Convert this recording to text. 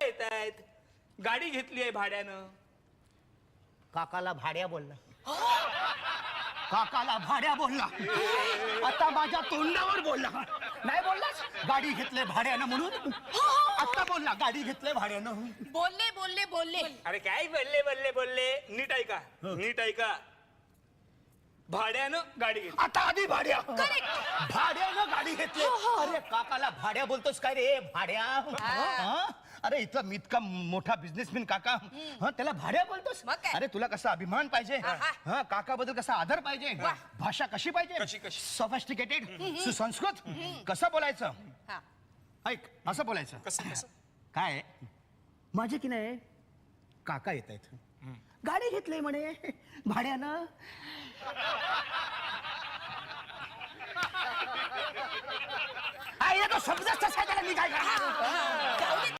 येत आहेत गाडी घेतली आहे भाड्यानं. काकाला भाड्या बोलला. काकाला भाड्या बोलला. आता माझ्या तोंडावर बोलला. नाही बोललास गाडी घेतले भाड्यानं म्हणून. आता बोलला गाडी घेतले भाड्यानं. बोलले बोलले बोलले. अरे काय बोलले बोलले बोलले? नीट ऐका नीट ऐका. भाड्यानं गाडी घेतली. आता आधी भाड्या. भाड्यानं गाडी घेतली. अरे काकाला भाड्या बोलतोस काय रे? भाड्या? हा? अरे इथं मी इतका मोठा बिझनेसमॅन काका. हा त्याला भाड्या बोलतोस? मग काय? अरे तुला कसा अभिमान पाहिजे? आहा. हा. काका बद्दल कसा आदर पाहिजे? भाषा कशी पाहिजे? कशी, कशी? सॉफिस्टिकेटेड सुसंस्कृत. कसं बोलायचं? हा. ऐक असं बोलायचं. कसं कसं? काय? माझे की नाही? काका येत आहेत गाडी घेतली म्हणे. भाड्यानं आई, तो शब्दच तसा त्याला मी काय करणार?